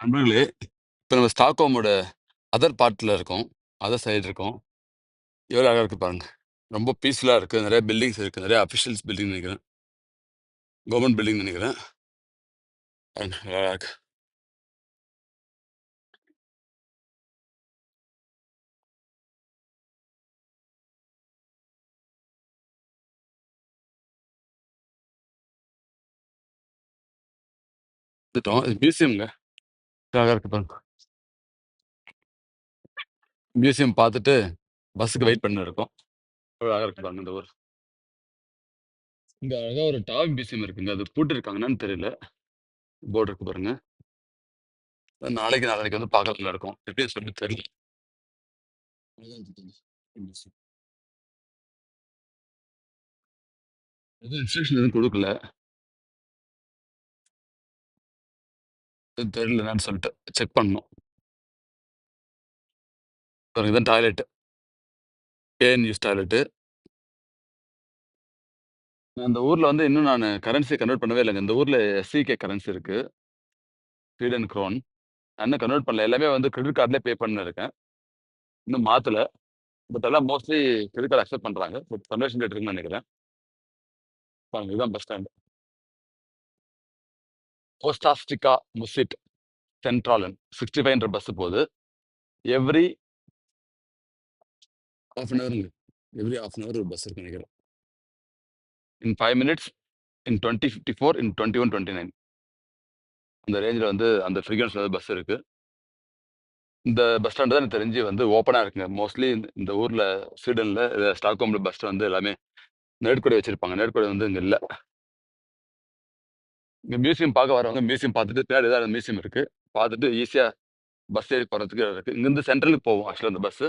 நண்பர்களே, இப்போ நம்ம ஸ்டாக்ஹோமோட அதர் பார்ட்டில் இருக்கோம். அதர் சைடு இருக்கோம். எவ்வளோ அழகாக இருக்கு பாருங்கள் ரொம்ப பீஸ்ஃபுல்லாக இருக்குது நிறைய பில்டிங்ஸ் இருக்குது நிறைய அஃபிஷியல்ஸ் பில்டிங் நினைக்கிறேன் கவர்மெண்ட் பில்டிங் நினைக்கிறேன் அழகாக இருக்கு. வந்துட்டோம். இது மியூசியம்ங்க. அழகா இருக்கு பாருங்க. மியூசியம் பார்த்துட்டு பஸ்ஸுக்கு வெயிட் பண்ணின்னு இருக்கோம். எவ்வளோ அழகா இருக்கு பாருங்க இந்த ஊர். இங்க அழகா ஒரு டாய் மியூசியம் இருக்குங்க. அது பூட்டியிருக்காங்க. என்னன்னு தெரியல. போர்டு இருக்கு பாருங்க. நாளைக்கு நாளான்னைக்கு வந்து பார்க்கலாம்னு இருக்கோம். எப்படின்னு சொல்லிட்டு தெரியல. அழகா இருக்கு பாருங்க. மியூசியம். எதுவும் இன்ஸ்ட்ரக்ஷன் எதுவும் குடுக்கல. தெரியல என்னன்னு சொல்லிட்டு. செக் பண்ணணும். பாருங்க இதான் டாய்லெட். ஏஎன்யூஸ் டாய்லெட்டு. அந்த ஊரில் வந்து இன்னும் நான் கரன்சி கன்வெர்ட் பண்ணவே இல்லைங்க இந்த ஊரில் எஸ்சிகே கரன்சி இருக்குது ஸ்வீடன் க்ரோன் இன்னும் கன்வெர்ட் பண்ணல. எல்லாமே வந்து கிரெடிட் கார்ட்லயே பே பண்ணிருக்கேன் இன்னும் மாற்றலை பட் எல்லாம் மோஸ்ட்லி கிரெடிட் கார்டு அக்செப்ட் பண்ணுறாங்க பட் கன்வர்ஷன் ரேட் இருக்குன்னு நினைக்கிறேன் பாருங்க இதுதான் பஸ் ஸ்டாண்டு போஸ்டாஸ்டிகா முசிட் சென்ட்ராலன் 65ன்ற பஸ் போகுது. எவ்ரி ஆஃப் அன் ஹவருங்க எவ்ரி ஆஃப் அன் ஹவர் ஒரு பஸ் இருக்கு நினைக்கிறேன் இன் ஃபைவ் மினிட்ஸ், இன் 2054, இன் 2129 அந்த ரேஞ்சில் வந்து அந்த ஃப்ரீக்வென்சில வந்து பஸ் இருக்கு. இந்த பஸ் ஸ்டாண்ட் தான் எனக்கு தெரிஞ்சு வந்து ஓப்பனாக இருக்குங்க. மோஸ்ட்லி இந்த ஊரில் ஸ்வீடனில் ஸ்டாக்ஹோமில் அ பஸ் வந்து எல்லாமே நிழற்குடை வச்சுருப்பாங்க நிழற்குடை வந்து இங்கே இல்லை இங்கே மியூசியம் பார்க்க வரவங்க மியூசியம் பார்த்துட்டு தேர்ட் ஏதாவது மியூசியம் இருக்குது பார்த்துட்டு ஈஸியாக பஸ் ஏறி போகிறதுக்கு இருக்குது இங்கேருந்து சென்ட்ரலுக்கு போவோம் ஆக்சுவலாக அந்த பஸ்ஸு.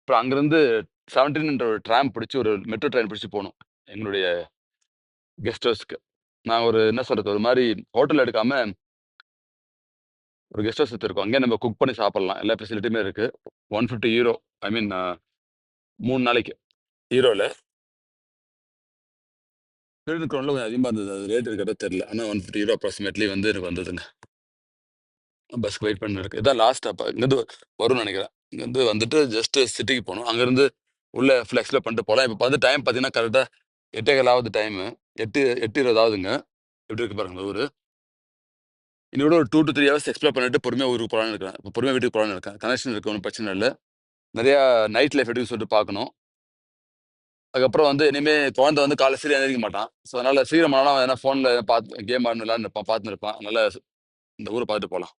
அப்புறம் அங்கேருந்து செவன்டீன்ன்ற ஒரு ட்ராம் பிடிச்சி ஒரு மெட்ரோ ட்ரெயின் பிடிச்சி போகணும் எங்களுடைய கெஸ்ட் ஹவுஸ்க்கு. நான் ஒரு என்ன சொல்கிறது ஒரு மாதிரி ஹோட்டல் எடுக்காமல் ஒரு கெஸ்ட் ஹவுஸ் எடுத்துருக்கோம் அங்கேயே நம்ம குக் பண்ணி சாப்பிட்லாம் எல்லா ஃபெசிலிட்டியுமே இருக்குது one fifty euro I mean மூணு நாளைக்கு. ஹீரோவில் கிரெடிட் குரோன்ல கொஞ்சம் அதிகமாக இருந்தது. அது ரேட் இருக்கறதா தெரியல. ஆனா 150 யூரோ அப்ராக்சிமேட்லி வந்து எனக்கு வந்ததுங்க. பஸ்க்கு வெயிட் பண்ணிருக்கு இதான் லாஸ்ட் அப்போ இங்கேருந்து வரும்னு நினைக்கிறேன் இங்கேருந்து வந்துட்டு ஜஸ்ட் சிட்டிக்கு போகணும் அங்கேருந்து உள்ள ஃப்ளெக்ஸில் பண்ணிட்டு போகலாம் இப்போ வந்து டைம் பார்த்தீங்கன்னா, கரெக்டாக 8:15 ஆகுது டைமு. எட்டு எட்டு இருபதாவதுங்க எப்படி இருக்கு பாருங்க ஊர் ஊரு. ஒரு 2 டூ 3 ஹவர்ஸ் எக்ஸ்ப்ளோர் பண்ணிட்டு பொறுமையாக ஊருக்கு போகலான்னு இருக்கிறேன். பொறுமையாக வீட்டுக்கு போகலான்னு இருக்கேன். கனெக்ஷன் இருக்கு. ஒன்றும் பிரச்சனை இல்லை நிறையா நைட் லைஃப் எடுக்க சொல்லிட்டு பார்க்கணும். அதுக்கப்புறம் வந்து இனிமே குழந்தை வந்து காலை சீக்கிரம் எந்திரிக்க மாட்டான். ஸோ அதனால சீக்கிரம் ஆனால் எதனா ஃபோனில் பார்த்து கேம் ஆடணும் விளாண்டுருப்பான் பார்த்துன்னு இருப்பான். அதனால இந்த ஊரை பார்த்துட்டு போகலாம்